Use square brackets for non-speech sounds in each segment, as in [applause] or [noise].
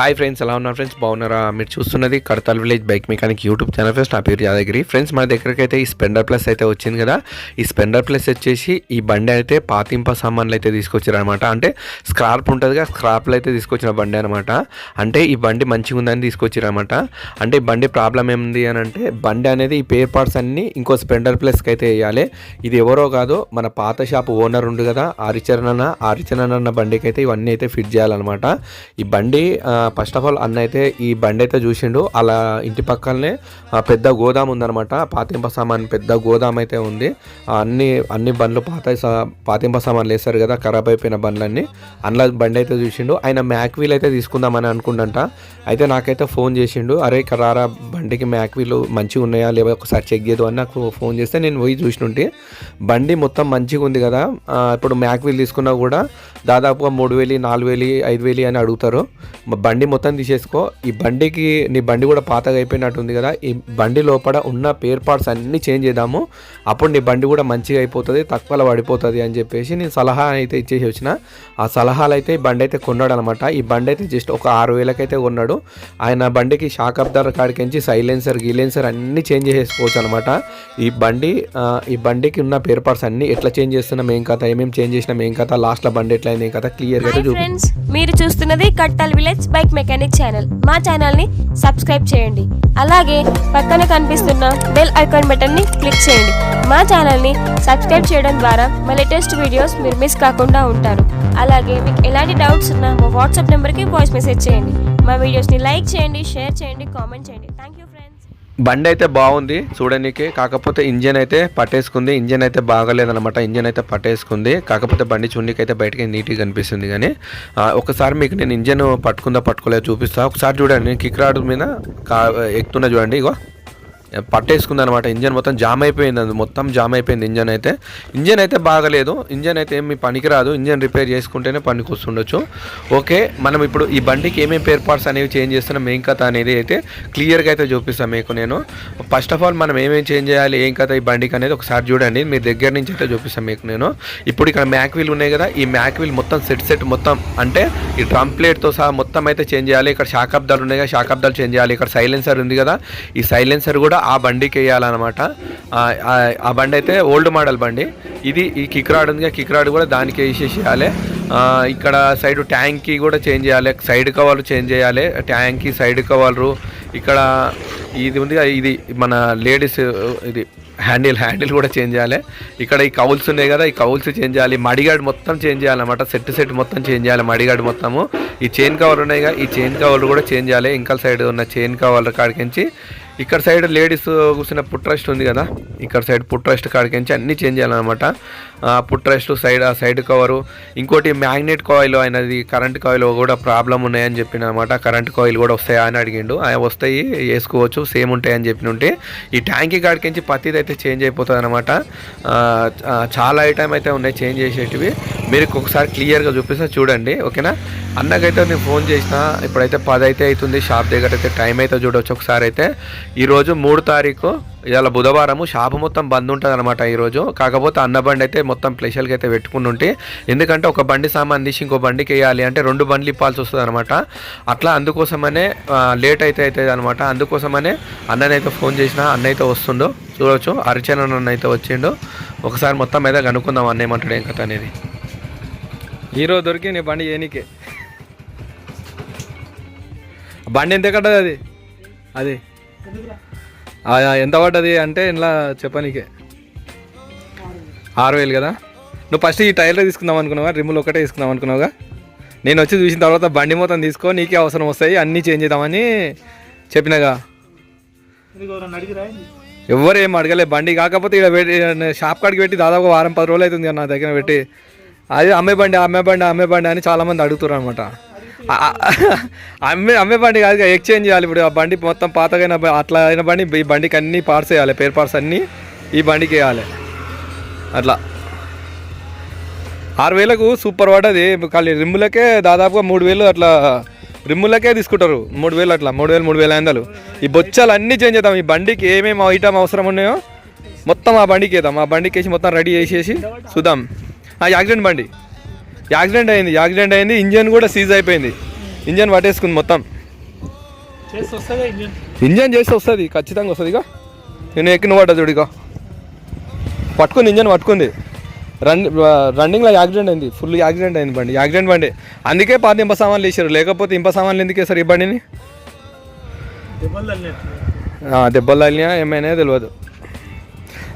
Hi friends ఎలా ఉన్నారు friends బాగున్నారా? మీరు చూస్తున్నది Kadthal village bike mechanic YouTube channel friends నా పేరు యాదగిరి. ఫ్రెండ్స్ మన దగ్గరకి అయితే ఈ స్పెండర్ ప్లస్ అయితే వచ్చింది కదా. ఈ స్పెండర్ ప్లస్ వచ్చేసి ఈ బండి అయితే పాతింప సామాన్లు అయితే తీసుకొచ్చారనమాట అంటే స్క్రాప్ ఉంటుంది కదా స్క్రాప్లు అయితే తీసుకొచ్చిన బండి అనమాట అంటే ఈ బండి మంచిగా ఉందని తీసుకొచ్చారనమాట అంటే ఈ బండి ప్రాబ్లం ఏముంది అని అంటే బండి అనేది ఈ పేర్ పార్ట్స్ అన్నీ ఇంకో స్పెండర్ ప్లస్కి అయితే వేయాలి. ఇది ఎవరో కాదు మన పాత షాప్ ఓనర్ ఉంది కదా ఆరిచరణ ఆరిచరణ అన్న బండికి అయితే ఇవన్నీ అయితే ఫిట్ చేయాలన్నమాట. ఈ బండి ఫస్ట్ ఆఫ్ ఆల్ అన్న అయితే ఈ బండి అయితే చూసిండు. అలా ఇంటి పక్కనే పెద్ద గోదాం ఉందనమాట పాతింప సామాన్ పెద్ద గోదాం అయితే ఉంది అన్ని అన్ని బండ్లు పాత పాతింప సామాన్లు వేస్తారు కదా ఖరాబ్ అయిపోయిన బండ్లన్నీ. అందులో బండి అయితే చూసిండు. ఆయన మ్యాక్ వీల్ అయితే తీసుకుందామని అనుకుంటంట అయితే నాకైతే ఫోన్ చేసిండు అరే ఇక్కడ రారా బండికి మ్యాక్ వీలు మంచిగా ఉన్నాయా? లేవా ఒకసారి చెక్ చేయదు అని నాకు ఫోన్ చేస్తే నేను పోయి చూసినుంటే. బండి మొత్తం మంచిగా ఉంది కదా ఇప్పుడు మ్యాక్ వీల్ తీసుకున్నా కూడా దాదాపుగా మూడు వేలు నాలుగు వేలు ఐదు వేలు అని అడుగుతారు. బండి బండి మొత్తం తీసేసుకో. ఈ బండికి నీ బండి కూడా పాతగా అయిపోయినట్టు ఉంది కదా. ఈ బండి లోపల ఉన్న పేర్ పార్ట్స్ అన్నీ చేంజ్ చేద్దాము. అప్పుడు నీ బండి కూడా మంచిగా అయిపోతుంది తక్కువలో పడిపోతుంది అని చెప్పేసి నేను సలహా అయితే ఇచ్చేసి వచ్చిన. ఆ సలహాలు అయితే ఈ బండి అయితే కొన్నాడు అనమాట ఈ బండి అయితే జస్ట్ ఒక ఆరు వేలకైతే కొన్నాడు. ఆయన బండికి షాక్ అబ్దార్ కాడికించి సైలెన్సర్ గిలెన్సర్ అన్నీ చేంజ్ చేసుకోవచ్చు అనమాట. ఈ బండి ఈ బండికి ఉన్న పేర్ పార్ట్స్ అన్నీ ఎట్లా చేంజ్ చేస్తున్నాం ఏం కథ ఏమేమి చేంజ్ చేసినాం ఏం కథ లాస్ట్లో బండి ఎట్లా ఏం కథ క్లియర్గా చూపి మీరు చూస్తున్నది Kattal village bike mechanic channel. మా ఛానల్ని సబ్స్క్రైబ్ చేయండి. అలాగే పక్కన కనిపిస్తున్న బెల్ ఐకాన్ బటన్ని క్లిక్ చేయండి. మా ఛానల్ని సబ్స్క్రైబ్ చేయడం ద్వారా మా లేటెస్ట్ వీడియోస్ మీరు మిస్ కాకుండా ఉంటారు. అలాగే మీకు ఎలాంటి డౌట్స్ ఉన్నా మా వాట్సాప్ నెంబర్కి వాయిస్ మెసేజ్ చేయండి. మా వీడియోస్ని లైక్ చేయండి షేర్ చేయండి కామెంట్ చేయండి. Thank you friends. బండి అయితే బాగుంది చూడడానికి కాకపోతే ఇంజన్ అయితే పట్టేసుకుంది. ఇంజన్ అయితే బాగలేదనమాట ఇంజన్ అయితే పట్టేసుకుంది. కాకపోతే బండి చూడడానికి అయితే బయటకి నీట్గా కనిపిస్తుంది కానీ ఒకసారి మీకు నేను ఇంజన్ పట్టుకుందా పట్టుకోలేదు చూపిస్తా. ఒకసారి చూడండి కిక్ రాడ్ మీద కా ఎక్కుతున్నా చూడండి ఇగో. పట్టేసుకుంది అనమాట ఇంజన్ మొత్తం జామ్ అయిపోయింది అది మొత్తం జామ్ అయిపోయింది ఇంజన్ అయితే. ఇంజన్ అయితే బాగలేదు. ఇంజన్ అయితే ఏమి పనికిరాదు. ఇంజన్ రిపేర్ చేసుకుంటేనే పనికి వస్తుండొచ్చు ఓకే మనం ఇప్పుడు ఈ బండికి ఏమేమి పేర్ పార్ట్స్ అనేవి చేంజ్ చేస్తున్నాం ఏం కథ అనేది అయితే క్లియర్గా అయితే చూపిస్తాను మీకు నేను. ఫస్ట్ ఆఫ్ ఆల్ మనం ఏమేమి చేంజ్ చేయాలి ఏం కథ ఈ బండికి అనేది ఒకసారి చూడండి. మీ దగ్గర నుంచి అయితే చూపిస్తాను మీకు నేను. ఇప్పుడు ఇక్కడ మ్యాక్ వీల్ ఉన్నాయి కదా ఈ మ్యాక్ వీల్ మొత్తం సెట్ సెట్ మొత్తం అంటే ఈ డ్రమ్ ప్లేట్తో సహా మొత్తం అయితే చేంజ్ చేయాలి. ఇక్కడ షాక్ ఉన్నాయి కదా షాక్ చేంజ్ చేయాలి. ఇక్కడ సైలెన్సర్ ఉంది కదా ఈ సైలెన్సర్ కూడా ఆ బండికి వేయాలన్నమాట. ఆ, బండి అయితే ఓల్డ్ మోడల్ బండి. ఇది ఈ కిక్ రాడ్ ఉంది కిక్ రాడ్ కూడా దానికి వేసేసేయాలి. ఇక్కడ సైడ్ ట్యాంక్కి కూడా చేంజ్ చేయాలి. సైడ్ కవర్లు చేంజ్ చేయాలి. ట్యాంక్కి సైడ్ కవర్లు. ఇక్కడ ఇది ఉంది ఇది మన లేడీస్ ఇది హ్యాండిల్ హ్యాండిల్ కూడా చేంజ్ చేయాలి. ఇక్కడ ఈ కౌల్స్ ఉన్నాయి కదా ఈ కౌల్స్ చేంజ్ చేయాలి. మడిగాడు మొత్తం చేంజ్ చేయాలన్నమాట. సెట్ సెట్ మొత్తం చేంజ్ చేయాలి మడిగాడు మొత్తము. ఈ చైన్ కవర్ ఉన్నాయి కదా ఈ చైన్ కవర్లు కూడా చేంజ్ చేయాలి. ఇంకా సైడ్ ఉన్న చైన్ కవర్ల కాడికించి ఇక్కడ సైడ్ లేడీస్ కూర్చున్న పుట్ రెస్ట్ ఉంది కదా ఇక్కడ సైడ్ పుట్ రెస్ట్ కాడికించి అన్నీ చేంజ్ చేయాలన్నమాట. పుట్ రెస్ట్ సైడ్ ఆ సైడ్ కవరు. ఇంకోటి మ్యాగ్నెట్ కాయిల్ అయినది కరెంట్ కాయిల్ కూడా ప్రాబ్లం ఉన్నాయని చెప్పిన అనమాట కరెంట్ కాయిల్ కూడా వస్తాయా అని అడిగిండు. ఆయన వస్తాయి వేసుకోవచ్చు సేమ్ ఉంటాయని చెప్పిన ఉంటే ఈ ట్యాంకీ కాడికించి పత్తిది అయితే చేంజ్ అయిపోతుంది అనమాట చాలా ఐటమ్ అయితే ఉన్నాయి చేంజ్ చేసేటివి. మీరు ఒకసారి క్లియర్గా చూపిస్తే చూడండి ఓకేనా? అన్నకైతే నేను ఫోన్ చేసిన ఇప్పుడైతే పది అయితే అవుతుంది షాప్ దగ్గర అయితే టైం అయితే చూడవచ్చు ఒకసారి అయితే. ఈరోజు మూడు తారీఖు ఇవాళ బుధవారము షాపు మొత్తం బంద్ ఉంటుంది అనమాట ఈరోజు కాకపోతే అన్న బండి అయితే మొత్తం ప్లేషల్కి అయితే పెట్టుకుని ఉంటే ఎందుకంటే ఒక బండి సామాన్ తీసి ఇంకో బండికి వేయాలి అంటే రెండు బండ్లు ఇప్పాల్సి వస్తుంది అనమాట అట్లా అందుకోసమనే లేట్ అయితే అవుతుంది అనమాట అందుకోసమనే అన్ననైతే ఫోన్ చేసిన అన్న అయితే వస్తుండో. చూడవచ్చు అరిచన అన్న అయితే వచ్చిండు. ఒకసారి మొత్తం మీద కనుక్కుందాం అన్న ఏమంటాడు ఏం కథ అనేది. ఈరోజు దొరికి నీ బండి ఏనికే. బండి ఎంత కట్టదు అది? అది. ఎంత పడ్డది అంటే ఇలా చెప్పనీకే. ఆరు వేలు కదా? నువ్వు ఫస్ట్ ఈ టైర్లో తీసుకుందాం అనుకున్నావా? రిమ్ములు ఒకటే తీసుకుందాం అనుకున్నావుగా? నేను వచ్చి చూసిన తర్వాత బండి మొత్తం తీసుకో నీకే అవసరం వస్తాయి అన్నీ చేంజ్ చేద్దామని చెప్పినగా. ఎవరు ఏం అడగలే బండి కాకపోతే ఇక్కడ పెట్టి షాప్ కాడికి పెట్టి దాదాపు వారం పది రోజులు అవుతుంది నా దగ్గర పెట్టి. అది అమ్మే బండి అమ్మే బండి అమ్మే బండి అని చాలామంది అడుగుతున్నారు అనమాట [laughs] అమ్మే అమ్మే బండి కాదు ఎక్స్చేంజ్ చేయాలి ఇప్పుడు. ఆ బండి మొత్తం పాతగైన అట్లా అయిన బండి ఈ బండికి అన్ని పార్ట్స్ వేయాలి. పేర్ పార్ట్స్ అన్నీ ఈ బండికి వేయాలి. అట్లా. ఆరు వేలకు సూపర్ పడ్డది. ఖాళీ రిమ్ములకే దాదాపుగా మూడు వేలు అట్లా రిమ్ములకే తీసుకుంటారు. మూడు వేలు అట్లా మూడు వేలు మూడు వేల ఐదు ఈ బొచ్చాలు అన్నీ చేంజ్ చేద్దాం. ఈ బండికి ఏమేమి ఐటమ్ అవసరం ఉన్నాయో మొత్తం ఆ బండికి వేద్దాం. ఆ బండికి వేసి మొత్తం రెడీ చేసేసి చూద్దాం. ఆ యాక్సిడెంట్ బండి. యాక్సిడెంట్ అయింది యాక్సిడెంట్ అయింది ఇంజన్ కూడా సీజ్ అయిపోయింది. ఇంజన్ పట్టేసుకుంది మొత్తం. ఇంజన్? ఇంజన్ చేసి వస్తుంది ఖచ్చితంగా వస్తుంది ఇక. నేను ఎక్కిన పడ్డా చూడు ఇక. పట్టుకుంది ఇంజన్ పట్టుకుంది. రన్ రన్నింగ్లో యాక్సిడెంట్ అయింది ఫుల్ యాక్సిడెంట్ అయింది బండి యాక్సిడెంట్ బండి. అందుకే పాత ఇంప సామాన్లు వేసారు లేకపోతే ఇంప సామాన్లు ఎందుకు వేసారు ఈ బండిని? దెబ్బలు తగిలినా ఏమైనా తెలియదు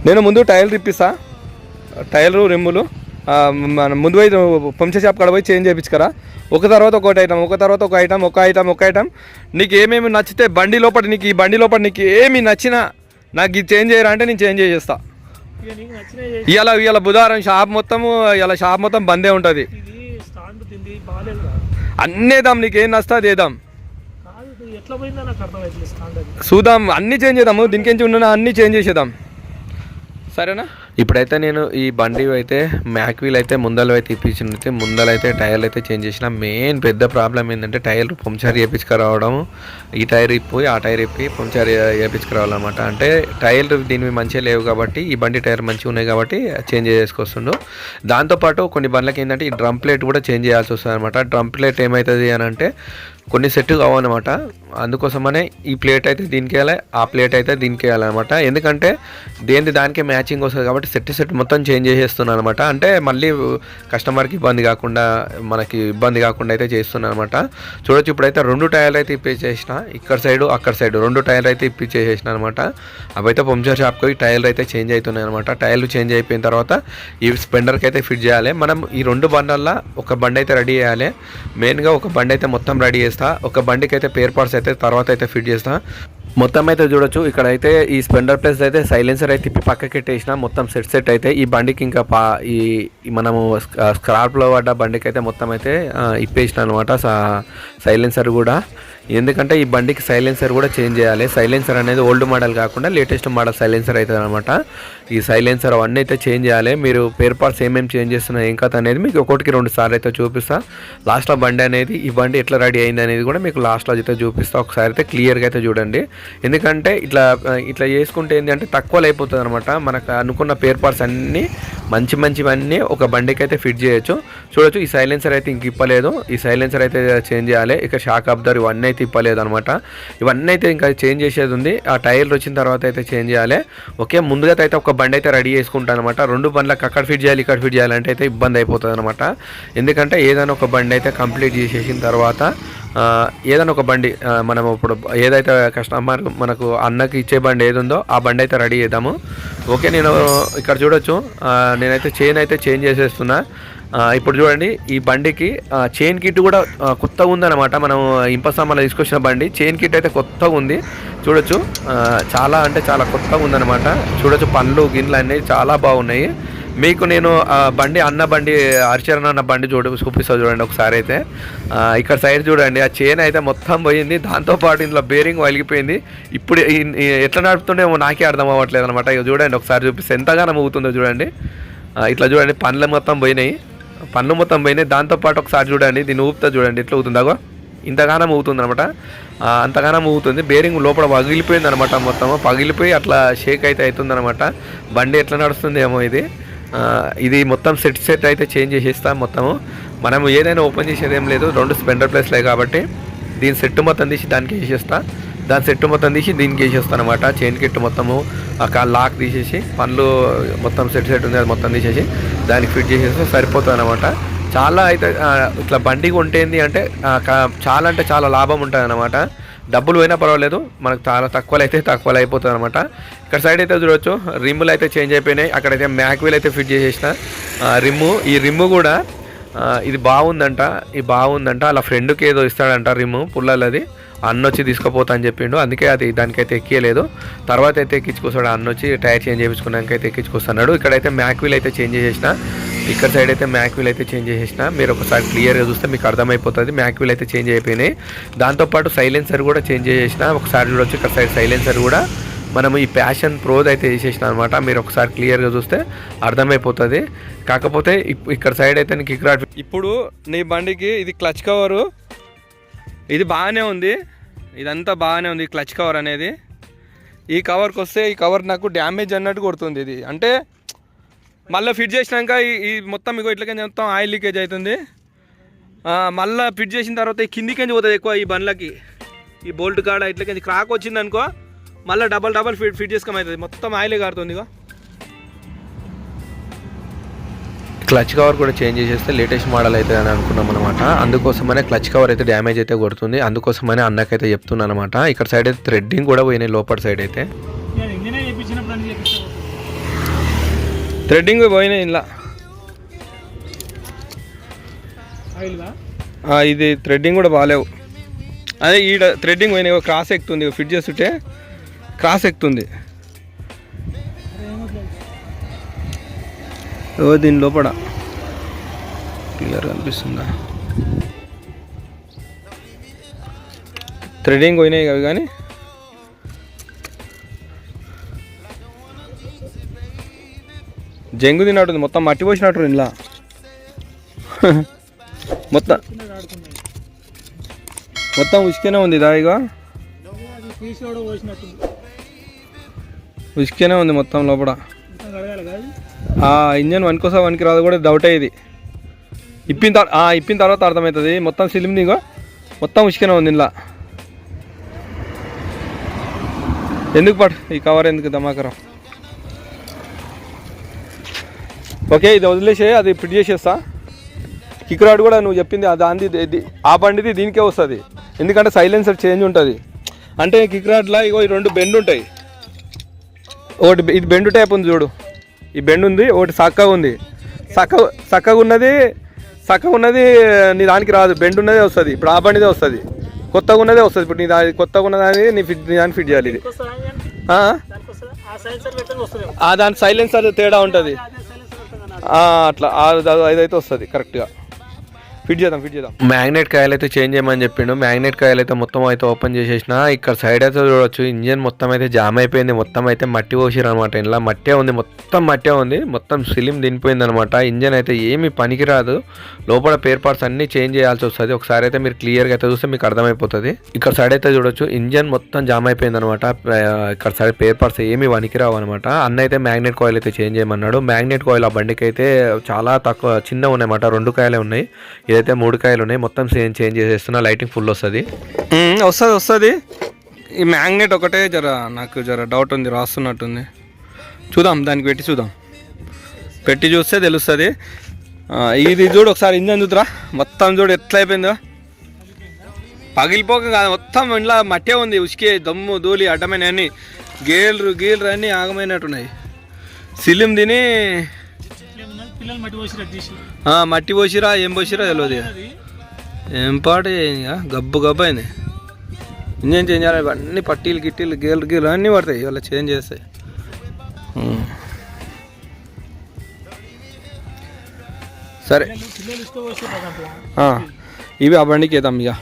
నేను ముందు టైర్ తిప్పిస్తా. టైర్లు రిమ్ములు. మన ముందు పోయి పంచర్ షాప్ కాడ పోయి చేంజ్ చేయించుకరా. ఒక తర్వాత ఒకటి ఐటమ్ ఒక తర్వాత ఒక ఐటమ్ ఒక ఐటమ్ ఒక ఐటమ్. నీకు ఏమేమి నచ్చితే బండి లోపల నీకు ఈ బండి లోపల నీకు ఏమి నచ్చినా నాకు ఇది చేంజ్ చేయరా అంటే నేను చేంజ్ చేసేస్తా. ఇవాళ ఇవాళ బుధవారం షాప్ మొత్తము ఇవాళ షాప్ మొత్తం బందే ఉంటుంది. ఇది స్టాండ్ తింది బాగాలేదు అన్నీ వేద్దాం నీకు ఏం నస్తా అది వేద్దాం కాదు ఇది ఎట్లా పోయిందో నాకు అర్థమవుతుంది స్టాండ్ అది. చూద్దాం అన్నీ చేంజ్ చేద్దాము దీనికి ఉన్న అన్నీ చేంజ్ చేసేద్దాం. సరేనా? ఇప్పుడైతే నేను ఈ బండి అయితే మ్యాక్ వీల్ అయితే ముందలు అయితే ఇప్పించినైతే ముందలు అయితే టైర్లు అయితే చేంజ్ చేసిన. మెయిన్ పెద్ద ప్రాబ్లం ఏంటంటే టైర్ పంచర్ చేయించుకురావడం ఈ టైర్ ఇప్పి ఆ టైర్ ఇప్పి పంచర్ చేయించుకురావాలన్నమాట అంటే టైర్లు దీనివి మంచిగా లేవు కాబట్టి ఈ బండి టైర్ మంచిగా ఉన్నాయి కాబట్టి చేంజ్ చేసుకొస్తుండు దాంతోపాటు కొన్ని బండ్లకి ఏంటంటే ఈ డ్రమ్ ప్లేట్ కూడా చేంజ్ చేయాల్సి వస్తుంది అనమాట డ్రమ్ ప్లేట్ ఏమవుతుంది అని అంటే కొన్ని సెట్ కావన్నమాట. అందుకోసమనే ఈ ప్లేట్ అయితే దీనికి వేయాలి ఆ ప్లేట్ అయితే దీనికి వేయాలన్నమాట ఎందుకంటే దేనిది దానికే మ్యాచింగ్ వస్తుంది కాబట్టి సెట్ సెట్ మొత్తం చేంజ్ చేసేస్తున్నాను అనమాట అంటే మళ్ళీ కస్టమర్కి ఇబ్బంది కాకుండా మనకి ఇబ్బంది కాకుండా అయితే చేస్తున్నాను అనమాట చూడొచ్చు ఇప్పుడైతే రెండు టైర్లు అయితే ఇప్పించేసిన. ఇక్కడ సైడ్ అక్కడ సైడ్ రెండు టైర్లు అయితే ఇప్పించేసేసిన అనమాట అవైతే పంచర్ షాప్కి పోయి టైర్లు అయితే చేంజ్ అవుతున్నాయి అనమాట టైర్లు చేంజ్ అయిపోయిన తర్వాత ఈ స్పెండర్కి అయితే ఫిట్ చేయాలి. మనం ఈ రెండు బండల్లో ఒక బండి అయితే రెడీ చేయాలి. మెయిన్గా ఒక బండి అయితే మొత్తం రెడీ చేస్తా. ఒక బండికి అయితే పేర్ పార్ట్స్ అయితే తర్వాత అయితే ఫిట్ చేస్తా. మొత్తం అయితే చూడొచ్చు. ఇక్కడ అయితే ఈ స్పెండర్ ప్లస్ అయితే సైలెన్సర్ అయితే తిప్పి పక్కకి పెట్టేసిన మొత్తం సెట్ సెట్ అయితే ఈ బండికి ఇంకా పా ఈ మనము స్క్రాప్లో పడ్డ బండికి అయితే మొత్తం అయితే ఇప్పేసిన అనమాట సైలెన్సర్ కూడా. ఎందుకంటే ఈ బండికి సైలెన్సర్ కూడా చేంజ్ చేయాలి. సైలెన్సర్ అనేది ఓల్డ్ మోడల్ కాకుండా లేటెస్ట్ మోడల్ సైలెన్సర్ అవుతుంది అనమాట ఈ సైలెన్సర్ అవన్నీ అయితే చేంజ్ చేయాలి. మీరు పేర్ పార్ట్స్ ఏమేమి చేంజ్ చేస్తున్నా ఏం కథ అనేది మీకు ఒకటికి రెండు సార్లు అయితే చూపిస్తా. లాస్ట్లో బండి అనేది ఈ బండి ఎట్లా రెడీ అయింది అనేది కూడా మీకు లాస్ట్లో అయితే చూపిస్తా. ఒకసారి అయితే క్లియర్గా అయితే చూడండి. ఎందుకంటే ఇట్లా ఇట్లా చేసుకుంటే ఏంటంటే తక్కువలు తక్కువలో అయిపోతుంది అనమాట మనకు అనుకున్న పేర్ పార్ట్స్ అన్నీ మంచి మంచివన్నీ ఒక బండికి అయితే ఫిట్ చేయొచ్చు. చూడొచ్చు ఈ సైలెన్సర్ అయితే ఇంక ఇప్పలేదు. ఈ సైలెన్సర్ అయితే చేంజ్ చేయాలి. ఇక షాక్ అబ్దర్ ఇవన్నీ అయితే ఇప్పలేదు అనమాట ఇవన్నీ అయితే ఇంకా చేంజ్ చేసేది ఉంది. ఆ టైర్లు వచ్చిన తర్వాత అయితే చేంజ్ చేయాలి. ఓకే ముందుగా అయితే ఒక బండి అయితే రెడీ చేసుకుంటాను అనమాట రెండు బండ్లకు అక్కడ ఫిట్ చేయాలి ఇక్కడ ఫిట్ చేయాలంటే అయితే ఇబ్బంది అయిపోతుంది అనమాట ఎందుకంటే ఏదైనా ఒక బండి అయితే కంప్లీట్ చేసేసిన తర్వాత ఏదైనా ఒక బండి మనం ఇప్పుడు ఏదైతే కస్టమర్ మనకు అన్నకి ఇచ్చే బండి ఏది ఉందో ఆ బండి అయితే రెడీ చేద్దాము. ఓకే నేను ఇక్కడ చూడొచ్చు. నేనైతే చైన్ అయితే చేంజ్ చేసేస్తున్నా. ఇప్పుడు చూడండి ఈ బండికి చైన్ కిట్ కూడా కొత్త కొత్తగా ఉందన్నమాట. మనం ఇంప సామాన్లు తీసుకొచ్చిన బండి. చైన్ కిట్ అయితే కొత్తగా ఉంది. చూడొచ్చు. చాలా అంటే చాలా కొత్తగా ఉందన్నమాట. చూడొచ్చు పండ్లు గిన్నెలు అన్నీ చాలా బాగున్నాయి. మీకు నేను ఆ బండి అన్న బండి హరిచరణ్ అన్న బండి చూడ చూపిస్తా చూడండి ఒకసారి అయితే. ఇక్కడ సైడ్ చూడండి ఆ చైన్ అయితే మొత్తం పోయింది. దాంతోపాటు ఇందులో బేరింగ్ వలిగిపోయింది. ఇప్పుడు ఎట్లా నడుపుతుండేమో నాకే అర్థం అవ్వట్లేదు అనమాట ఇక చూడండి ఒకసారి చూపిస్తే. ఎంతగానో ఊగుతుందో చూడండి. ఇట్లా చూడండి పండ్లు మొత్తం పోయినాయి. పన్ను మొత్తం పోయినాయి దాంతోపాటు ఒకసారి చూడండి దీన్ని ఊపుతా చూడండి ఎట్లా అవుతుందాగో ఇంతగానం ఊగుతుంది అనమాట అంతగానం ఊగుతుంది. బేరింగ్ లోపల పగిలిపోయింది అనమాట మొత్తం. పగిలిపోయి అట్లా షేక్ అయితే అవుతుంది అనమాట బండి ఎట్లా నడుస్తుంది ఏమో ఇది. ఇది మొత్తం సెట్ సెట్ అయితే చేంజ్ చేసేస్తాం మొత్తము. మనం ఏదైనా ఓపెన్ చేసేది ఏం లేదు. రెండు స్పెండర్ ప్లేస్లే కాబట్టి దీని సెట్ మొత్తం తీసి దానికి వేసేస్తా దాని సెట్ మొత్తం తీసి దీనికి వేసేస్తాను అనమాట చైన్ కిట్ మొత్తము ఒక లాక్ తీసేసి పనులు మొత్తం సెట్ సెట్ ఉంది అది మొత్తం తీసేసి దానికి ఫిట్ చేసేస్తే సరిపోతుంది అనమాట చాలా అయితే ఇట్లా బండి కొంటేంది అంటే చాలా అంటే చాలా లాభం ఉంటుంది అనమాట డబ్బులు పోయినా పర్వాలేదు మనకు చాలా తక్కువలో అయితే తక్కువలో అయిపోతుంది అనమాట ఇక్కడ సైడ్ అయితే చూడొచ్చు రిమ్ములు అయితే చేంజ్ అయిపోయినాయి. అక్కడైతే మ్యాక్ వీల్ అయితే ఫిట్ చేసేసిన రిమ్ము. ఈ రిమ్ము కూడా ఇది బాగుందంట ఇది బాగుందంట. అలా ఫ్రెండ్కి ఏదో ఇస్తాడంట రిమ్ము పుల్లలది. అన్న వచ్చి తీసుకుపోతా అని చెప్పిండు. అందుకే అది దానికైతే ఎక్కియలేదు. తర్వాత అయితే ఎక్కించుకొస్తాడు. అన్న వచ్చి టైర్ చేంజ్ చేయించుకున్నాక అయితే ఎక్కించుకొస్తున్నాడు. ఇక్కడైతే మ్యాక్ వీల్ అయితే చేంజ్ చేసేసిన. ఇక్కడ సైడ్ అయితే మ్యాక్ వీల్ అయితే చేంజ్ చేసేసిన. మీరు ఒకసారి క్లియర్గా చూస్తే మీకు అర్థమైపోతుంది. మ్యాక్ వీల్ అయితే చేంజ్ అయిపోయినాయి. దాంతోపాటు సైలెన్సర్ కూడా చేంజ్ చేసేసిన. ఒకసారి చూడొచ్చు ఇక్కడ సైడ్ సైలెన్సర్ కూడా మనము ఈ ప్యాషన్ ప్రోది అయితే చేసేసిన అనమాట మీరు ఒకసారి క్లియర్గా చూస్తే అర్థమైపోతుంది. కాకపోతే ఇప్- ఇక్కడ సైడ్ అయితే నీకు ఇక్కడ ఇప్పుడు నీ బండికి ఇది క్లచ్ కవరు. ఇది బాగానే ఉంది. ఇదంతా బాగానే ఉంది క్లచ్ కవర్ అనేది. ఈ కవర్కి వస్తే ఈ కవర్ నాకు డ్యామేజ్ అన్నట్టు కొడుతుంది ఇది. అంటే మళ్ళీ ఫిట్ చేసినాక ఈ మొత్తం ఇగో ఇట్లకే మొత్తం ఆయిల్ లీకేజ్ అవుతుంది మళ్ళీ ఫిట్ చేసిన తర్వాత ఈ కిందికెంచి పోతుంది ఎక్కువ ఈ బండ్లకి. ఈ బోల్ట్ కాడ ఇట్లకి క్రాక్ వచ్చింది అనుకో మళ్ళీ డబల్ డబల్ ఫిట్ ఫిట్ చేసుకోమవుతుంది మొత్తం ఆయిలే కారుతుంది ఇగో. క్లచ్ కవర్ కూడా చేంజ్ చేసేస్తే లేటెస్ట్ మోడల్ అవుతుంది అని అనుకున్నాం అనమాట అందుకోసమనే క్లచ్ కవర్ అయితే డ్యామేజ్ అయితే కొడుతుంది. అందుకోసమనే అన్నకైతే చెప్తున్నాను అనమాట ఇక్కడ సైడ్ అయితే థ్రెడ్డింగ్ కూడా పోయినాయి లోపల సైడ్ అయితే. థ్రెడ్డింగ్ పోయినాయి ఇలా ఇది థ్రెడ్డింగ్ కూడా బాగాలేవు. అదే ఈడ థ్రెడ్డింగ్ పోయినాయి క్రాస్ ఎక్కుతుంది ఫిట్ చేస్తుంటే క్రాస్ ఎక్కుతుంది. ఓ దీని లోపల. క్లియర్ కనిపిస్తుందా థ్రెడ్డింగ్ పోయినాయి అవి కానీ? జంగు తిన్నట్టుంది మొత్తం మట్టి పోసినట్టు ఇలా. మొత్తం. మొత్తం ఉసుకనే ఉంది దాయిగా ఉసుకనే ఉంది మొత్తం లోపల. ఇంజన్ వనికోసా వనికి రాదు కూడా డౌట్ అయ్యేది ఇప్పిన తర్వాత ఇప్పిన తర్వాత అర్థమవుతుంది మొత్తం సిలిమ్ దిగో మొత్తం ఉసుకనే ఉంది ఇలా ఎందుకు పడు ఈ కవర్ ఎందుకు దమాకరం ఓకే ఇది వదిలేసే అది ఫిట్ చేసేస్తా. కిక్ రాడ్ కూడా నువ్వు చెప్పింది దాని ఆ బండిది దీనికే వస్తుంది. ఎందుకంటే సైలెన్సర్ చేంజ్ ఉంటుంది. అంటే కిక్ రాడ్లా ఇగో ఈ రెండు బెండ్ ఉంటాయి. ఒకటి ఇది బెండు టైప్ ఉంది చూడు. ఈ బెండ్ ఉంది ఒకటి చక్కగా ఉంది. చక్క చక్కగా ఉన్నది చక్కగా ఉన్నది నీ దానికి రాదు. బెండ్ ఉన్నదే వస్తుంది. ఇప్పుడు ఆ బండిదే వస్తుంది. కొత్తగా ఉన్నదే వస్తుంది. ఇప్పుడు నీ దాని కొత్తగా ఉన్నదాన్ని నీ ఫిట్ నీ దాన్ని ఫిట్ చేయాలి ఇది. దాని సైలెన్సర్ తేడా ఉంటుంది. అట్లా అదైతే వస్తుంది కరెక్ట్గా ఫిట్ చేద్దాం ఫిట్ చేద్దాం. మ్యాగ్నెట్ కాయలు అయితే చేంజ్ చేయమని చెప్పిండు. మ్యాగ్నెట్ కాయలు అయితే మొత్తం అయితే ఓపెన్ చేసేసిన. ఇక్కడ సైడ్ అయితే చూడొచ్చు. ఇంజన్ మొత్తం అయితే జామ్ అయిపోయింది. మొత్తం అయితే మట్టి పోసిరు అనమాట ఇలా మట్టే ఉంది. మొత్తం మట్టే ఉంది. మొత్తం సిలిం దినిపోయింది అనమాట ఇంజన్ అయితే ఏమి పనికిరాదు. లోపల పేర్ పార్ట్స్ అన్ని చేంజ్ చేయాల్సి వస్తుంది. ఒకసారి అయితే మీరు క్లియర్గా అయితే చూస్తే మీకు అర్థమైపోతుంది. ఇక్కడ సైడ్ అయితే చూడొచ్చు. ఇంజన్ మొత్తం జామ్ అయిపోయింది అనమాట ఇక్కడ సైడ్ పేర్ పార్ట్స్ ఏమి వనికిరావు అనమాట అన్న అయితే మ్యాగ్నెట్ కాయిల్ అయితే చేంజ్ చేయమన్నాడు. మ్యాగ్నెట్ కాయిల్ ఆ బండికి అయితే చాలా తక్కువ చిన్న ఉన్నాయన్నమాట రెండు కాయలే ఉన్నాయి. ఇదైతే మూడు కాయలు ఉన్నాయి మొత్తం సేమ్ చేంజ్ చేసేస్తున్నా లైటింగ్ ఫుల్ వస్తుంది. వస్తుంది వస్తుంది. ఈ మ్యాగ్నెట్ ఒకటే జర నాకు జర డౌట్ ఉంది రాస్తున్నట్టుంది. చూద్దాం దానికి పెట్టి చూద్దాం. పెట్టి చూస్తే తెలుస్తుంది. ఇది చూడు ఒకసారి ఇంజన్ చూద్దురా. మొత్తం చూడు ఎట్లా అయిపోయిందో. పగిలిపోక కాదు మొత్తం ఇంట్లో మట్టే ఉంది ఉసికే దమ్ము ధూళి అడ్డమైన అన్నీ. గేలు గీర్లు అన్నీ ఆగమైనట్టున్నాయి. సిలిం తిని పిల్లలు మట్టి తీసి? పోసిరా ఏం పోసిరా తెలియదు ఏం పాట గబ్బు గబ్బు అయింది. ఇంజన్ చేంజ్ చేయాలి అన్ని పట్టీలు గిట్టీలు గీలు గీలు అన్నీ పడతాయి ఇవాళ చేంజ్ చేస్తాయి. సరే. ఇవి ఆ బండికి వేద్దాం ఇక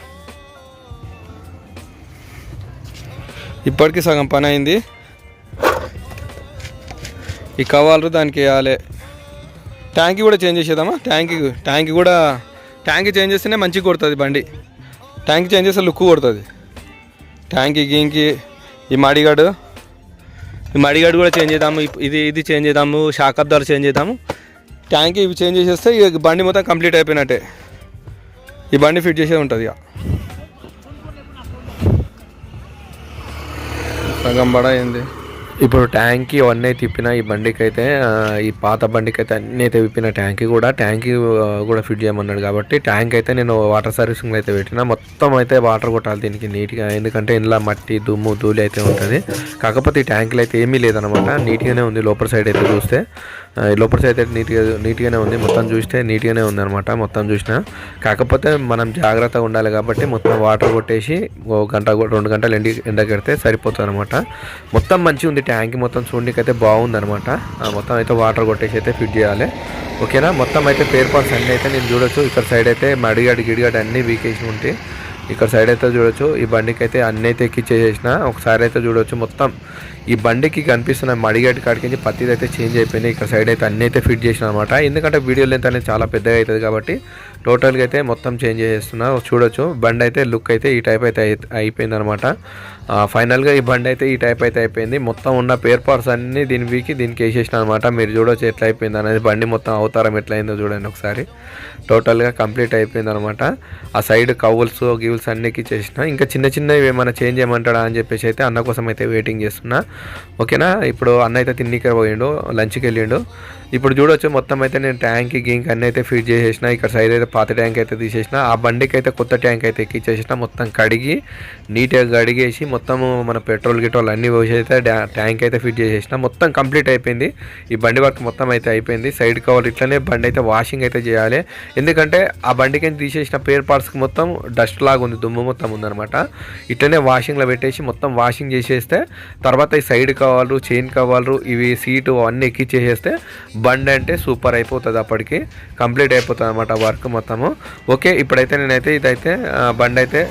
ఇప్పటికి సగం పని అయింది. ఈ కవాలు దానికి వేయాలి. ట్యాంక్ కూడా చేంజ్ చేసేద్దామా? ట్యాంక్ ట్యాంక్ కూడా ట్యాంక్ చేంజ్ చేస్తేనే మంచిగా కొడుతుంది బండి. ట్యాంక్ చేంజ్ చేస్తే లుక్ కొడుతుంది. ట్యాంక్ గీంకి ఈ మడిగాడు ఈ మడిగాడు కూడా చేంజ్ చేద్దాము. ఇది ఇది చేంజ్ చేద్దాము. షాక్ అబ్దాలు చేంజ్ చేద్దాము. ట్యాంక్ ఇవి చేంజ్ చేసేస్తే ఇక బండి మొత్తం కంప్లీట్ అయిపోయినట్టే. ఈ బండి ఫిట్ చేసే ఉంటుంది ఇక. సగం బడ అయింది ఇప్పుడు ట్యాంక్ ఇవన్నీ తిప్పిన ఈ బండికి అయితే ఈ పాత బండికి అయితే అన్నీ అయితే విప్పిన ట్యాంక్ కూడా ట్యాంక్ కూడా ఫిట్ చేయమన్నాడు కాబట్టి ట్యాంక్ అయితే నేను వాటర్ సర్వీసింగ్ అయితే పెట్టిన. మొత్తం అయితే వాటర్ కొట్టాలి దీనికి నీట్గా ఎందుకంటే ఇందులో మట్టి దుమ్ము ధూళి అయితే ఉంటుంది. కాకపోతే ఈ ట్యాంకులు అయితే ఏమీ లేదనమాట నీట్గానే ఉంది లోపల సైడ్ అయితే చూస్తే. లోపల సైడ్ అయితే నీట్గా నీట్గానే ఉంది. మొత్తం చూస్తే నీట్గానే ఉంది అనమాట మొత్తం చూసిన. కాకపోతే మనం జాగ్రత్తగా ఉండాలి కాబట్టి మొత్తం వాటర్ కొట్టేసి ఒక గంట రెండు గంటలు ఎండి ఎండకెడితే సరిపోతుంది అనమాట మొత్తం మంచిగా ఉంది. ట్యాంక్ మొత్తం చూడడానికి అయితే బాగుంది అనమాట మొత్తం అయితే వాటర్ కొట్టేసి అయితే ఫిట్ చేయాలి. ఓకేనా? మొత్తం అయితే పేర్ పార్ట్స్ అన్నీ అయితే నేను చూడొచ్చు. ఇక్కడ సైడ్ అయితే మడిగాడి గిడిగాడి అన్నీ వీకేసి ఉంటాయి. ఇక్కడ సైడ్ అయితే చూడొచ్చు. ఈ బండికి అయితే అన్నీ అయితే ఎక్కిచ్చేసేసిన. ఒకసారి అయితే చూడొచ్చు మొత్తం. ఈ బండికి కనిపిస్తున్న మడిగడ్డి కాడికి పత్తి అయితే చేంజ్ అయిపోయింది. ఇక్కడ సైడ్ అయితే అన్నీ అయితే ఫిట్ చేసిన అనమాట ఎందుకంటే వీడియో లెంత్ అనేది చాలా పెద్దగా అవుతుంది కాబట్టి టోటల్గా అయితే మొత్తం చేంజ్ చేసేస్తున్నా. చూడొచ్చు. బండి అయితే లుక్ అయితే ఈ టైప్ అయితే అయిపోయింది అనమాట ఫైనల్గా ఈ బండి అయితే ఈ టైప్ అయితే అయిపోయింది. మొత్తం ఉన్న పేర్ పార్ట్స్ అన్నీ దీని వీకి దీనికి వేసేసిన అనమాట మీరు చూడొచ్చు ఎట్లా అయిపోయింది అనేది. బండి మొత్తం అవతారం ఎట్లా అయిందో చూడండి ఒకసారి. టోటల్గా కంప్లీట్ అయిపోయింది అనమాట ఆ సైడ్ కవుల్స్ గివుల్స్ అన్నికి చేసిన ఇంకా చిన్న చిన్నవి ఏమైనా చేంజ్ చేయమంటాడా అని చెప్పేసి అయితే అన్న కోసం అయితే వెయిటింగ్ చేస్తున్నా. ఓకేనా? ఇప్పుడు అన్న అయితే తిన్నికే పోయిండు లంచ్కి వెళ్ళిండు. ఇప్పుడు చూడొచ్చు మొత్తం అయితే నేను ట్యాంక్ గింక్ అన్నీ అయితే ఫిట్ చేసేసిన. ఇక్కడ సైడ్ అయితే పాత ట్యాంక్ అయితే తీసేసిన. ఆ బండికి అయితే కొత్త ట్యాంక్ అయితే ఎక్కిచ్చేసిన. మొత్తం కడిగి నీట్గా కడిగేసి మొత్తము మన పెట్రోల్ గిట్రోల్ అన్నీ పోసి అయితే ట్యాంక్ అయితే ఫిట్ చేసేసిన మొత్తం కంప్లీట్ అయిపోయింది. ఈ బండి వర్క్ మొత్తం అయితే అయిపోయింది. సైడ్ కవర్ ఇట్లనే బండి అయితే వాషింగ్ అయితే చేయాలి. ఎందుకంటే ఆ బండికి తీసేసిన పేర్ పార్ట్స్కి మొత్తం డస్ట్ లాగా ఉంది దుమ్ము మొత్తం ఉందనమాట ఇట్లనే వాషింగ్లో పెట్టేసి మొత్తం వాషింగ్ చేసేస్తే తర్వాత ఈ సైడ్ కవర్లు చైన్ కవర్లు ఇవి సీటు అన్నీ ఎక్కిచ్చేసేస్తే బండి అంటే సూపర్ అయిపోతుంది అప్పటికి. కంప్లీట్ అయిపోతుంది అనమాట వర్క్ మొత్తము. ఓకే ఇప్పుడైతే నేనైతే ఇదైతే బండి అయితే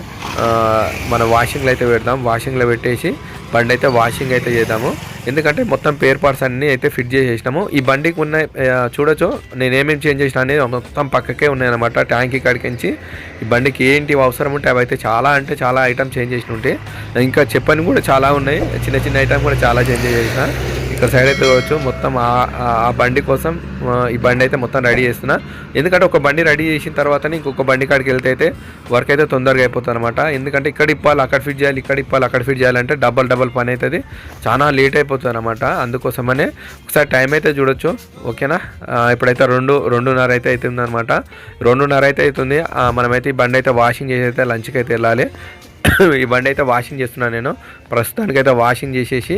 మన వాషింగ్లో అయితే పెడదాం. వాషింగ్లో పెట్టేసి బండి అయితే వాషింగ్ అయితే చేద్దాము. ఎందుకంటే మొత్తం పేర్ పార్ట్స్ అన్నీ అయితే ఫిట్ చేసేసినాము. ఈ బండికి ఉన్న చూడొచ్చు నేను ఏమేమి చేంజ్ చేసిన అనేది మొత్తం పక్కకే ఉన్నాయన్నమాట ట్యాంక్ కడికించి ఈ బండికి ఏంటి అవసరం ఉంటే అవి అయితే చాలా అంటే చాలా ఐటమ్ చేంజ్ చేసిన ఉంటే ఇంకా చెప్పని కూడా చాలా ఉన్నాయి చిన్న చిన్న ఐటమ్ కూడా చాలా చేంజ్ చేసిన. ఇక్కడ సైడ్ అయితే చూడవచ్చు మొత్తం ఆ- ఆ- బండి కోసం ఈ బండి అయితే మొత్తం రెడీ చేస్తున్నా. ఎందుకంటే ఒక బండి రెడీ చేసిన తర్వాతనే ఇంకొక బండి కాడికి వెళ్తే అయితే వర్క్ అయితే తొందరగా అయిపోతుంది అనమాట ఎందుకంటే ఇక్కడ ఇప్పాలి అక్కడ ఫిట్ చేయాలి ఇక్కడ ఇప్పాలి అక్కడ ఫిట్ చేయాలంటే డబల్ డబల్ పని అవుతుంది చాలా లేట్ అయిపోతుంది అనమాట అందుకోసమనే ఒకసారి టైం అయితే చూడొచ్చు. ఓకేనా ఇప్పుడైతే రెండు రెండున్నర అయితే అవుతుంది అనమాట రెండున్నర అయితే అవుతుంది. మనమైతే ఈ బండి అయితే వాషింగ్ చేసి అయితే లంచ్కి అయితే వెళ్ళాలి. ఈ బండి అయితే వాషింగ్ చేస్తున్నాను నేను. ప్రస్తుతానికి అయితే వాషింగ్ చేసేసి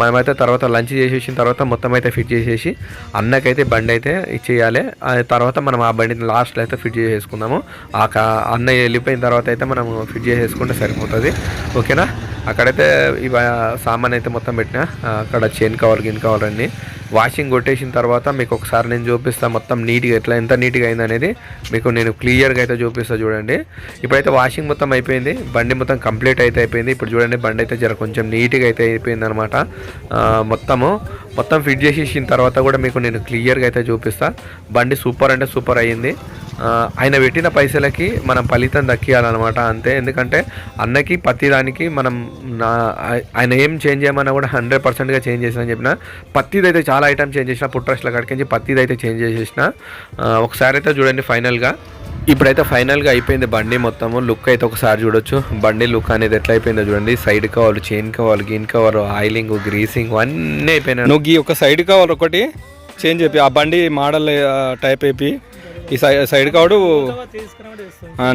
మనమైతే తర్వాత లంచ్ చేసేసిన తర్వాత మొత్తం అయితే ఫిట్ చేసేసి అన్నకైతే బండి అయితే ఇచ్చేయాలి. ఆ తర్వాత మనం ఆ బండిని లాస్ట్లో అయితే ఫిట్ చేసేసుకుందాము. ఆ అన్న వెళ్ళిపోయిన తర్వాత అయితే మనం ఫిట్ చేసేసుకుంటే సరిపోతుంది. ఓకేనా? అక్కడైతే ఇవ సామాన్ అయితే మొత్తం పెట్టిన. అక్కడ చైన్ కవర్ గిన్ కవర్ అన్ని. వాషింగ్ కొట్టేసిన తర్వాత మీకు ఒకసారి నేను చూపిస్తాను మొత్తం నీట్గా ఎట్లా ఎంత నీట్గా అయింది అనేది మీకు నేను క్లియర్గా అయితే చూపిస్తాను చూడండి. ఇప్పుడైతే వాషింగ్ మొత్తం అయిపోయింది బండి మొత్తం కంప్లీట్ అయితే అయిపోయింది. ఇప్పుడు చూడండి బండి అయితే జర కొంచెం నీట్గా అయితే అయిపోయింది అనమాట మొత్తము మొత్తం ఫిట్ చేసేసిన తర్వాత కూడా మీకు నేను క్లియర్గా అయితే చూపిస్తాను బండి సూపర్ అంటే సూపర్ అయ్యింది. ఆయన పెట్టిన పైసలకి మనం ఫలితం దక్కియాలన్నమాట అంతే. ఎందుకంటే అన్నకి ప్రతి దానికి మనం నా ఆయన ఏం చేంజ్ చేయమన్నా కూడా హండ్రెడ్ పర్సెంట్గా చేంజ్ చేసిన చెప్పిన పత్తిది అయితే చాలా ఐటమ్ చేంజ్ చేసిన పుట్రస్ల కాడికి పత్తిది అయితే చేంజ్ చేసేసిన. ఒకసారి అయితే చూడండి ఫైనల్గా ఇప్పుడైతే ఫైనల్గా అయిపోయింది బండి మొత్తము. లుక్ అయితే ఒకసారి చూడొచ్చు. బండి లుక్ అనేది ఎట్లా అయిపోయిందో చూడండి. సైడ్ కవర్ చైన్ కవర్ గిన్ కవర్ ఆయిలింగ్ గ్రీసింగ్ అన్నీ అయిపోయినాయి. నువ్వు ఈ ఒక సైడ్ కవర్ ఒకటి చేంజ్ చెప్పి ఆ బండి మోడల్ టైప్ అయిపోయి ఈ సై సైడ్ కవరు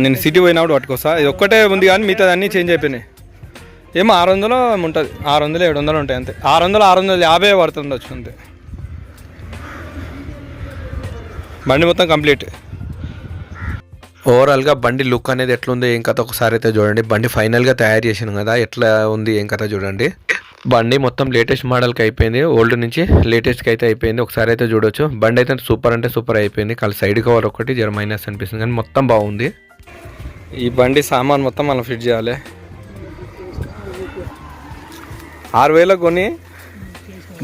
నేను సిటీ పోయినప్పుడు పట్టుకొస్తా ఇది ఒక్కటే ఉంది కానీ మిగతా అన్నీ చేంజ్ అయిపోయినాయి. ఏమో ఆరు వందలు ఉంటుంది ఆరు వందలు ఏడు వందలు ఉంటాయి అంతే. ఆరు వందలు ఆరు వందలు యాభై పడుతుండొచ్చు అంతే. బండి మొత్తం కంప్లీట్. ఓవరాల్గా బండి లుక్ అనేది ఎట్లుందో? ఏం కథ? ఒకసారి అయితే చూడండి. బండి ఫైనల్గా తయారు చేసినాం కదా? ఎట్లా ఉంది? ఏం కథ చూడండి. బండి మొత్తం లేటెస్ట్ మోడల్కి అయిపోయింది. ఓల్డ్ నుంచి లేటెస్ట్కి అయితే అయిపోయింది. ఒకసారి అయితే చూడొచ్చు. బండి అయితే సూపర్ అంటే సూపర్ అయిపోయింది. కాదు సైడ్ కవర్ ఒకటి జర మైనస్ అనిపిస్తుంది. కానీ మొత్తం బాగుంది. ఈ బండి సామాన్ మొత్తం మనం ఫిట్ చేయాలి. ఆరు వేలకు కొని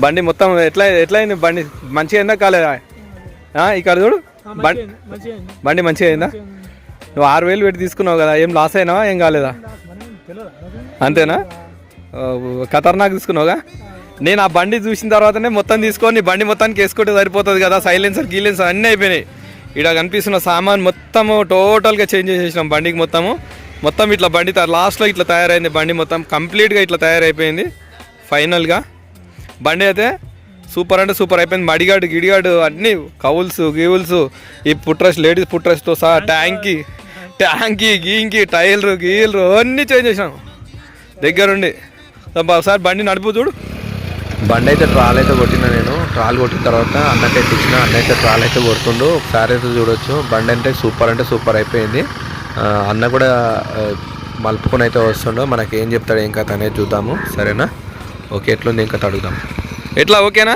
బండి మొత్తం ఎట్లా ఎట్లా అయింది బండి మంచిగా అయిందా కాలేదా? ఇక్కడ చూడు. బండి మంచిగా బండి మంచిగా అయిందా? నువ్వు ఆరు వేలు పెట్టి తీసుకున్నావు కదా ఏం లాస్ అయినావా ఏం కాలేదా? అంతేనా? ఖతర్నాక్ తీసుకున్నావుగా? నేను ఆ బండి చూసిన తర్వాతనే మొత్తం తీసుకొని బండి మొత్తానికి వేసుకుంటే సరిపోతుంది కదా సైలెన్సర్ గీలెన్సర్ అన్నీ అయిపోయినాయి. ఇక్కడ కనిపిస్తున్న సామాన్ మొత్తము టోటల్గా చేంజ్ చేసేసినాం బండికి మొత్తము. మొత్తం ఇట్లా బండి లాస్ట్లో ఇట్లా తయారైంది బండి మొత్తం. కంప్లీట్గా ఇట్లా తయారైపోయింది. ఫైనల్గా బండి అయితే సూపర్ అంటే సూపర్ అయిపోయింది. మడిగాడు గిడిగాడు అన్నీ కవుల్స్ గీవుల్స్. ఈ పుట్రస్ లేడీస్ పుట్రస్తో సహా ట్యాంకి ట్యాంకి గీంకి టైర్లు గీలు అన్నీ చేంజ్ చేసినాం. దగ్గరుండి. ఒకసారి బండి నడుపు చూడు. బండి అయితే ట్రాల్ అయితే కొట్టిన నేను. ట్రాల్ కొట్టిన తర్వాత అన్నకైతే ఇచ్చిన అన్న అయితే ట్రాల్ అయితే కొడుతుండు. ఒకసారి అయితే చూడొచ్చు. బండి అంటే సూపర్ అంటే సూపర్ అయిపోయింది. అన్న కూడా మలుపుకొని అయితే వస్తుండో. మనకి ఏం చెప్తాడు ఏం కథ అనేది చూద్దాము. సరేనా? ఓకే ఎట్లుంది ఏం కథ అడుగుదాం. ఎట్లా ఓకేనా?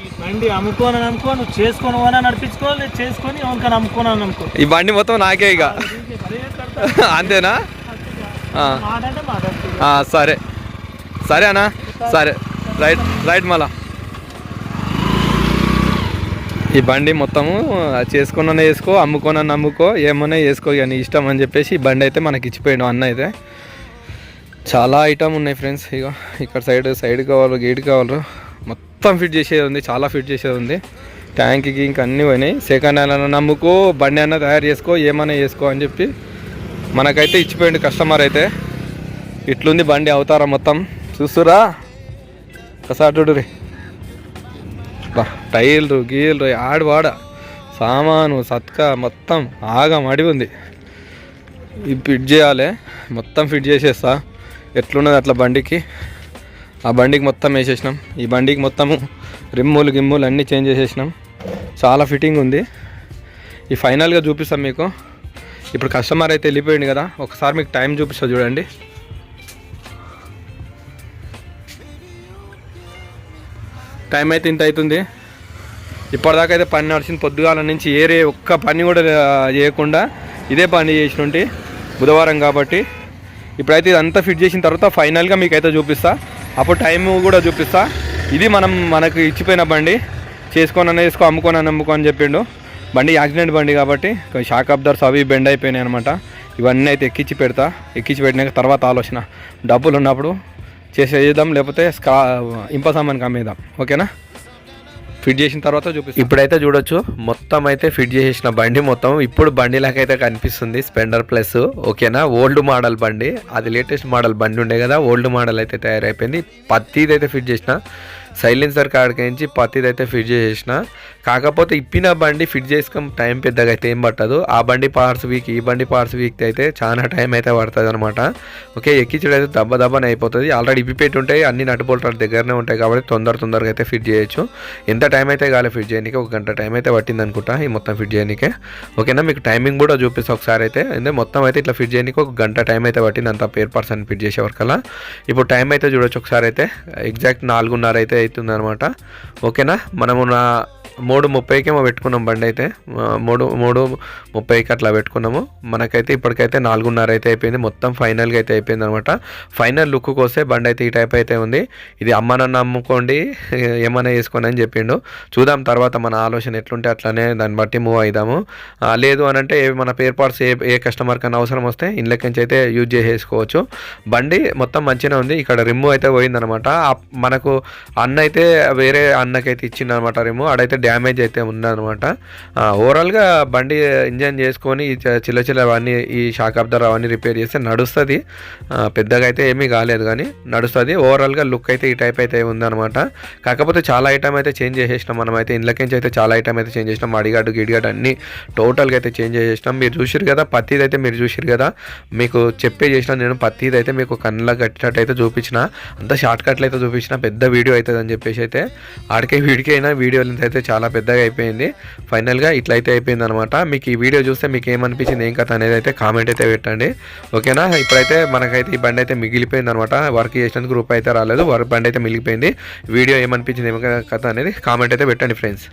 ఈ బండి అమ్ముకోని అనుకో నువ్వు చేసుకొని పోనా నడిపించుకో లేదు చేసుకొని ఎవరికైనా అమ్ముకోనని అనుకో ఈ బండి మొత్తం నాకే ఇక. అంతేనా? సరే. సరే అన్నా. సరే. రైట్ రైట్ మళ్ళా. ఈ బండి మొత్తము చేసుకున్న వేసుకో అమ్ముకోనని అమ్ముకో ఏమన్నా వేసుకో ఇక నీ ఇష్టం అని చెప్పేసి ఈ బండి అయితే మనకి ఇచ్చిపోయాడు అన్న అయితే. చాలా ఐటమ్ ఉన్నాయి ఫ్రెండ్స్ ఇక ఇక్కడ సైడ్ సైడ్ కావాలి గేట్ కావాలి మొత్తం ఫిట్ చేసేది ఉంది చాలా ఫిట్ చేసేది ఉంది. ట్యాంక్కి ఇంకా అన్నీ పోయినాయి. సెకండ్ హ్యాండ్ అన్న నమ్ముకో బండి అన్న తయారు చేసుకో ఏమైనా చేసుకో అని చెప్పి మనకైతే ఇచ్చిపోయింది కస్టమర్ అయితే. ఇట్లుంది బండి అవతారం మొత్తం. చూస్తురా? ఒకసారి చూడురి బా టైర్లు గీర్లు ఆడవాడ సామాను సత్కా మొత్తం ఆగం అడివి ఉంది. ఇది ఫిట్ చేయాలి. మొత్తం ఫిట్ చేసేస్తా. ఎట్లున్నది అట్లా బండికి? ఆ బండికి మొత్తం వేసేసినాం. ఈ బండికి మొత్తము రిమ్ములు గిమ్ములు అన్నీ చేంజ్ చేసేసినాం. చాలా ఫిట్టింగ్ ఉంది. ఈ ఫైనల్గా చూపిస్తాం మీకు. ఇప్పుడు కస్టమర్ అయితే వెళ్ళిపోయింది కదా ఒకసారి మీకు టైం చూపిస్తా చూడండి. టైం అయితే ఇంత అవుతుంది. ఇప్పటిదాకా అయితే పని నడిచింది. పొద్దుగాల నుంచి ఏరే ఒక్క పని కూడా చేయకుండా ఇదే పని చేసినట్టు బుధవారం కాబట్టి. ఇప్పుడైతే ఇదంతా ఫిట్ చేసిన తర్వాత ఫైనల్గా మీకు అయితే చూపిస్తా. అప్పుడు టైం కూడా చూపిస్తా. ఇది మనం మనకు ఇచ్చిపోయిన బండి. చేసుకొని వేసుకో అమ్ముకొని అమ్ముకో అని చెప్పిండు. బండి యాక్సిడెంట్ బండి కాబట్టి షాక్ అబ్దర్స్ అవి బెండ్ అయిపోయినాయి అనమాట ఇవన్నీ అయితే ఎక్కించి పెడతా. ఎక్కించి పెట్టినాక తర్వాత ఆలోచన. డబ్బులు ఉన్నప్పుడు చేసేద్దాం లేకపోతే స్కా ఇంప సామాన్కి అమ్మేద్దాం. ఓకేనా? ఫిట్ చేసిన తర్వాత చూపిస్తాం. ఇప్పుడైతే చూడొచ్చు. మొత్తం అయితే ఫిట్ చేసేసిన బండి మొత్తం. ఇప్పుడు బండిలాకైతే కనిపిస్తుంది. Splendor plus okay? Old model బండి. అది లేటెస్ట్ మోడల్ బండి ఉండే కదా ఓల్డ్ మోడల్ అయితే తయారైపోయింది. పత్తిది అయితే ఫిట్ చేసిన. సైలెన్సర్ కాడికించి పత్తిది అయితే ఫిట్ చేసేసిన. కాకపోతే ఇప్పిన బండి ఫిట్ చేసుకుని టైం పెద్దగా అయితే ఏం పట్టదు. ఆ బండి పార్ట్స్ వీక్ ఈ బండి పార్ట్స్ వీక్ అయితే చాలా టైం అయితే పడుతుంది అనమాట ఓకే ఎక్కించడం అయితే దెబ్బ దెబ్బని అయిపోతుంది. ఆల్రెడీ ఇప్పిపెట్టి ఉంటాయి అన్ని నటుబోల్టాలు దగ్గరనే ఉంటాయి కాబట్టి తొందర తొందరగా అయితే ఫిట్ చేయొచ్చు. ఎంత టైం అయితే కాలే ఫిట్ చేయడానికి ఒక గంట టైం అయితే పట్టింది అనుకుంటా ఈ మొత్తం ఫిట్ చేయడానికే ఓకేనా మీకు టైమింగ్ కూడా చూపిస్తా ఒకసారి అయితే. అంటే మొత్తం అయితే ఇట్లా ఫిట్ చేయడానికి ఒక గంట టైం అయితే పట్టింది అంత పేర్ పర్సన్ ఫిట్ చేసే వరకల్లా ఇప్పుడు టైం అయితే చూడొచ్చు ఒకసారి అయితే. ఎగ్జాక్ట్ నాలుగున్నర అయితే అవుతుంది అనమాట ఓకేనా మనము నా మూడు ముప్పైకేమో పెట్టుకున్నాం బండి అయితే. మూడు మూడు ముప్పైకి అట్లా పెట్టుకున్నాము. మనకైతే ఇప్పటికైతే నాలుగున్నర అయితే అయిపోయింది. మొత్తం ఫైనల్గా అయితే అయిపోయింది అనమాట ఫైనల్ లుక్ కోసే బండి అయితే ఈ టైప్ అయితే ఉంది. ఇది అమ్మ నన్ను అమ్ముకోండి ఏమైనా వేసుకోండి అని చెప్పిండు. చూద్దాం తర్వాత మన ఆలోచన ఎట్లుంటే అట్లానే దాన్ని బట్టి మూవ్ అవుదాము లేదు అని అంటే ఏ- మన పేర్ పార్ట్స్ ఏ ఏ కస్టమర్ కన్నా అవసరం వస్తే ఇండ్లకి నుంచి అయితే యూజ్ చేసేసుకోవచ్చు. బండి మొత్తం మంచిగా ఉంది. ఇక్కడ రిమ్ము అయితే పోయిందనమాట. మనకు అన్న అయితే వేరే అన్నకైతే ఇచ్చిందనమాట రిమ్ము. ఆడైతే డ్యామేజ్ అయితే ఉందన్నమాట. ఓవరాల్గా బండి ఇంజన్ చేసుకొని ఈ చిల్ల చిల్ల అవన్నీ ఈ షాక్ అబ్దర్ అవన్నీ రిపేర్ చేస్తే నడుస్తుంది. పెద్దగా అయితే ఏమీ కాలేదు కానీ నడుస్తుంది. ఓవరాల్గా లుక్ అయితే ఈ టైప్ అయితే ఉందన్నమాట. కాకపోతే చాలా ఐటమ్ అయితే చేంజ్ చేసేసినాం మనం అయితే. ఇండ్లకించి అయితే చాలా ఐటమ్ అయితే చేంజ్ చేసినాం. అడిగాడు గిడిగాడు అన్ని టోటల్గా అయితే చేంజ్ చేసేసినాం. మీరు చూసిరు కదా పత్తిది అయితే మీరు చూసిరు కదా. మీకు చెప్పే చేసిన నేను పత్తిది అయితే మీకు కళ్ళ కట్టినట్టు అయితే చూపించిన. అంత షార్ట్ కట్లు అయితే చూపించిన. పెద్ద వీడియో అవుతుంది అని చెప్పేసి అయితే. ఆడికే వీడికి అయినా అయితే చాలా పెద్దగా అయిపోయింది. ఫైనల్గా ఇట్లా అయితే అయిపోయింది అనమాట మీకు ఈ వీడియో చూస్తే మీకు ఏమనిపించింది ఏం కథ అనేది అయితే కామెంట్ అయితే పెట్టండి. ఓకేనా? ఇప్పుడైతే మనకైతే ఈ బండి అయితే మిగిలిపోయింది అనమాట వర్క్ చేసినందుకు రూపాయి అయితే రాలేదు. వర్క్ బండి అయితే మిగిలిపోయింది. వీడియో ఏమనిపించింది ఏం కథ అనేది కామెంట్ అయితే పెట్టండి ఫ్రెండ్స్